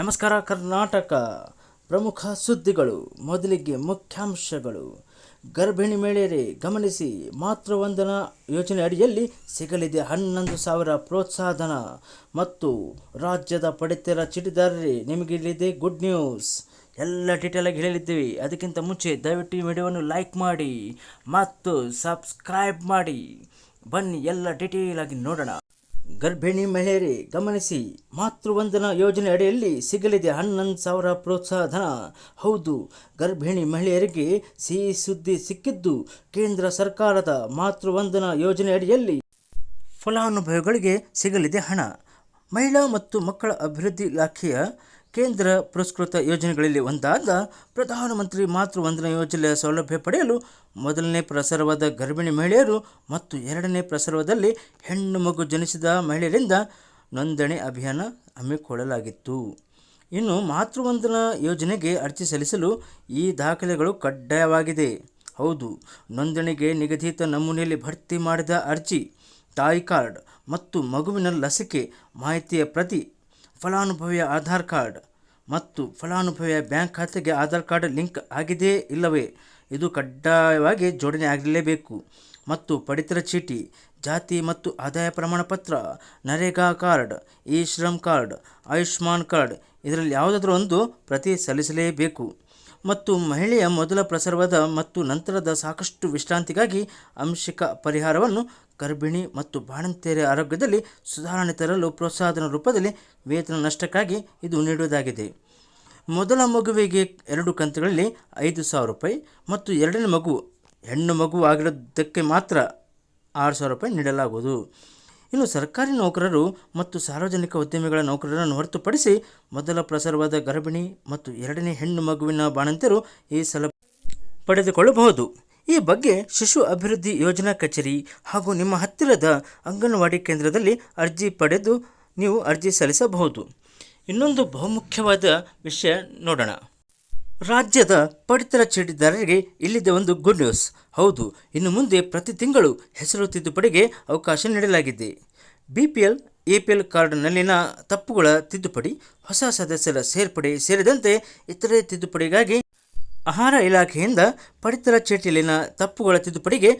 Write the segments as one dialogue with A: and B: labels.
A: ನಮಸ್ಕಾರ ಕರ್ನಾಟಕ ಪ್ರಮುಖ ಸುದ್ದಿಗಳು, ಮೊದಲಿಗೆ ಮುಖ್ಯಾಂಶಗಳು. ಗರ್ಭಿಣಿ ಮಹಿಳೆಯರೇ, ಗಮನಿಸಿ ಮಾತೃವಂದನ ಯೋಜನೆ ಅಡಿಯಲ್ಲಿ ಸಿಗಲಿದೆ ಹನ್ನೊಂದು ಸಾವಿರ ಪ್ರೋತ್ಸಾಹಧನ. ಮತ್ತು ರಾಜ್ಯದ ಪಡಿತರ ಚೀಟಿದಾರರೇ, ನಿಮಗಿಲ್ಲಿದೆ ಗುಡ್ ನ್ಯೂಸ್. ಎಲ್ಲ ಡೀಟೇಲಾಗಿ ಆಗಿ ಹೇಳಿದ್ದೀವಿ. ಅದಕ್ಕಿಂತ ಮುಂಚೆ ದಯವಿಟ್ಟು ಈ ವಿಡಿಯೋವನ್ನು ಲೈಕ್ ಮಾಡಿ ಮತ್ತು ಸಬ್ಸ್ಕ್ರೈಬ್ ಮಾಡಿ. ಬನ್ನಿ, ಎಲ್ಲ ಡೀಟೇಲ್ ಆಗಿ ನೋಡೋಣ. ಗರ್ಭಿಣಿ ಮಹಿಳೆಯರೇ, ಗಮನಿಸಿ. ಮಾತೃವಂದನಾ ಯೋಜನೆ ಅಡಿಯಲ್ಲಿ ಸಿಗಲಿದೆ ಹನ್ನೊಂದು ಸಾವಿರ ಪ್ರೋತ್ಸಾಹ ಹೌದು, ಗರ್ಭಿಣಿ ಮಹಿಳೆಯರಿಗೆ ಸಿಹಿ ಸುದ್ದಿ ಸಿಕ್ಕಿದ್ದು ಕೇಂದ್ರ ಸರ್ಕಾರದ ಮಾತೃವಂದನಾ ಯೋಜನೆ ಅಡಿಯಲ್ಲಿ ಫಲಾನುಭವಿಗಳಿಗೆ ಸಿಗಲಿದೆ ಹಣ. ಮಹಿಳಾ ಮತ್ತು ಮಕ್ಕಳ ಅಭಿವೃದ್ಧಿ ಇಲಾಖೆಯ ಕೇಂದ್ರ ಪುರಸ್ಕೃತ ಯೋಜನೆಗಳಲ್ಲಿ ಒಂದಾದ ಪ್ರಧಾನಮಂತ್ರಿ ಮಾತೃವಂದನಾ ಯೋಜನೆಯ ಸೌಲಭ್ಯ ಪಡೆಯಲು ಮೊದಲನೇ ಪ್ರಸರವಾದ ಗರ್ಭಿಣಿ ಮಹಿಳೆಯರು ಮತ್ತು ಎರಡನೇ ಪ್ರಸರವದಲ್ಲಿ ಹೆಣ್ಣು ಮಗು ಜನಿಸಿದ ಮಹಿಳೆಯರಿಂದ ನೋಂದಣಿ ಅಭಿಯಾನ ಹಮ್ಮಿಕೊಳ್ಳಲಾಗಿತ್ತು. ಇನ್ನು ಮಾತೃವಂದನಾ ಯೋಜನೆಗೆ ಅರ್ಜಿ ಸಲ್ಲಿಸಲು ಈ ದಾಖಲೆಗಳು ಕಡ್ಡಾಯವಾಗಿದೆ. ಹೌದು, ನೋಂದಣಿಗೆ ನಿಗದಿತ ನಮೂನೆಯಲ್ಲಿ ಭರ್ತಿ ಮಾಡಿದ ಅರ್ಜಿ, ತಾಯಿ ಕಾರ್ಡ್ ಮತ್ತು ಮಗುವಿನ ಲಸಿಕೆ ಮಾಹಿತಿಯ ಪ್ರತಿ ಫಲಾನುಭವಿಯ ಆಧಾರ್ ಕಾರ್ಡ್ ಮತ್ತು ಫಲಾನುಭವಿಯ ಬ್ಯಾಂಕ್ ಖಾತೆಗೆ ಆಧಾರ್ ಕಾರ್ಡ್ ಲಿಂಕ್ ಆಗಿದೆಯೇ ಇಲ್ಲವೇ? ಇದು ಕಡ್ಡಾಯವಾಗಿ ಜೋಡಣೆ ಆಗಲೇಬೇಕು ಮತ್ತು ಪಡಿತರ ಚೀಟಿ, ಜಾತಿ ಮತ್ತು ಆದಾಯ ಪ್ರಮಾಣ ಪತ್ರ NREGA card, E Shram card, Ayushman card, ಇದರಲ್ಲಿ ಯಾವುದಾದ್ರೂ ಒಂದು ಪ್ರತಿ ಸಲ್ಲಿಸಲೇಬೇಕು. ಮತ್ತು ಮಹಿಳೆಯ ಮೊದಲ ಪ್ರಸವದ ಮತ್ತು ನಂತರದ ಸಾಕಷ್ಟು ವಿಶ್ರಾಂತಿಗಾಗಿ ಅಂಶಿಕ ಪರಿಹಾರವನ್ನು ಗರ್ಭಿಣಿ ಮತ್ತು ಬಾಣಂತಿಯರ ಆರೋಗ್ಯದಲ್ಲಿ ಸುಧಾರಣೆ ತರಲು ಪ್ರೋತ್ಸಾಹನ ರೂಪದಲ್ಲಿ ವೇತನ ನಷ್ಟಕ್ಕಾಗಿ ಇದು ನೀಡುವುದಾಗಿದೆ. ಮೊದಲ ಮಗುವಿಗೆ ಎರಡು ಕಂತುಗಳಲ್ಲಿ ಐದು ಸಾವಿರ ರೂಪಾಯಿ ಮತ್ತು ಎರಡನೇ ಮಗು ಹೆಣ್ಣು ಮಗು ಆಗಿರೋದಕ್ಕೆ ಮಾತ್ರ ಆರು ಸಾವಿರ ರೂಪಾಯಿ ನೀಡಲಾಗುವುದು. ಇನ್ನು ಸರ್ಕಾರಿ ನೌಕರರು ಮತ್ತು ಸಾರ್ವಜನಿಕ ಉದ್ಯಮಿಗಳ ನೌಕರರನ್ನು ಹೊರತುಪಡಿಸಿ ಮೊದಲ ಪ್ರಸರವಾದ ಗರ್ಭಿಣಿ ಮತ್ತು ಎರಡನೇ ಹೆಣ್ಣು ಮಗುವಿನ ಬಾಣಂತಿಯರು ಈ ಸಲ ಪಡೆದುಕೊಳ್ಳಬಹುದು. ಈ ಬಗ್ಗೆ ಶಿಶು ಅಭಿವೃದ್ಧಿ ಯೋಜನಾ ಕಚೇರಿ ಹಾಗೂ ನಿಮ್ಮ ಹತ್ತಿರದ ಅಂಗನವಾಡಿ ಕೇಂದ್ರದಲ್ಲಿ ಅರ್ಜಿ ಪಡೆದು ನೀವು ಅರ್ಜಿ ಸಲ್ಲಿಸಬಹುದು. ಇನ್ನೊಂದು ಬಹುಮುಖ್ಯವಾದ ವಿಷಯ ನೋಡೋಣ. ರಾಜ್ಯದ ಪಡಿತರ ಚೀಟಿದಾರರಿಗೆ ಇಲ್ಲಿದೆ ಒಂದು ಗುಡ್ ನ್ಯೂಸ್ ಹೌದು, ಇನ್ನು ಮುಂದೆ ಪ್ರತಿ ತಿಂಗಳು ಹೆಸರು ತಿದ್ದುಪಡಿಗೆ ಅವಕಾಶ ನೀಡಲಾಗಿದೆ. B P L A P L ಕಾರ್ಡ್ನಲ್ಲಿನ ತಪ್ಪುಗಳ ತಿದ್ದುಪಡಿ, ಹೊಸ ಸದಸ್ಯರ ಸೇರ್ಪಡೆ ಸೇರಿದಂತೆ ಇತರೆ ತಿದ್ದುಪಡಿಗಾಗಿ ಆಹಾರ ಇಲಾಖೆಯಿಂದ ಪಡಿತರ ಚೀಟಿಯಲ್ಲಿನ ತಪ್ಪುಗಳ ತಿದ್ದುಪಡಿಗೆ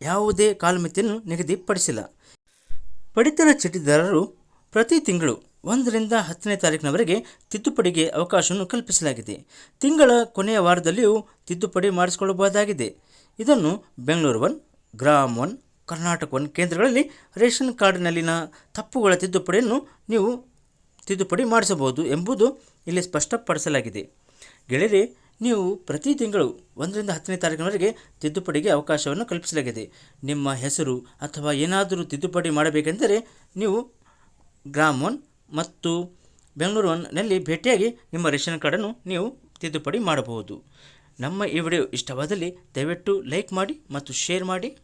A: ಯಾವುದೇ ಕಾಲಮಿತಿಯನ್ನು ನಿಗದಿಪಡಿಸಿಲ್ಲ. ಪಡಿತರ ಚೀಟಿದಾರರು ಪ್ರತಿ ತಿಂಗಳು ಒಂದರಿಂದ ಹತ್ತನೇ ತಾರೀಕಿನವರೆಗೆ ತಿದ್ದುಪಡಿಗೆ ಅವಕಾಶವನ್ನು ಕಲ್ಪಿಸಲಾಗಿದೆ. ತಿಂಗಳ ಕೊನೆಯ ವಾರದಲ್ಲಿಯೂ ತಿದ್ದುಪಡಿ ಮಾಡಿಸಿಕೊಳ್ಳಬಹುದಾಗಿದೆ. ಇದನ್ನು Bengaluru one, Gram one, Karnataka one ಕೇಂದ್ರಗಳಲ್ಲಿ ರೇಷನ್ ಕಾರ್ಡ್ನಲ್ಲಿನ ತಪ್ಪುಗಳ ತಿದ್ದುಪಡಿಯನ್ನು ನೀವು ತಿದ್ದುಪಡಿ ಮಾಡಿಸಬಹುದು ಎಂಬುದು ಇಲ್ಲಿ ಸ್ಪಷ್ಟಪಡಿಸಲಾಗಿದೆ. ಗೆಳೆಯರೆ, ನೀವು ಪ್ರತಿ ತಿಂಗಳು ಒಂದರಿಂದ ಹತ್ತನೇ ತಾರೀಕಿನವರೆಗೆ ತಿದ್ದುಪಡಿಗೆ ಅವಕಾಶವನ್ನು ಕಲ್ಪಿಸಲಾಗಿದೆ. ನಿಮ್ಮ ಹೆಸರು ಅಥವಾ ಏನಾದರೂ ತಿದ್ದುಪಡಿ ಮಾಡಬೇಕೆಂದರೆ ನೀವು ಗ್ರಾಮ್ ಒನ್ ಮತ್ತು ಬೆಂಗಳೂರು ಒನ್ನಲ್ಲಿ ಭೇಟಿಯಾಗಿ ನಿಮ್ಮ ರೇಷನ್ ಕಾರ್ಡನ್ನು ನೀವು ತಿದ್ದುಪಡಿ ಮಾಡಬಹುದು. ನಮ್ಮ ಈ ವಿಡಿಯೋ ಇಷ್ಟವಾದಲ್ಲಿ ದಯವಿಟ್ಟು ಲೈಕ್ ಮಾಡಿ ಮತ್ತು ಶೇರ್ ಮಾಡಿ.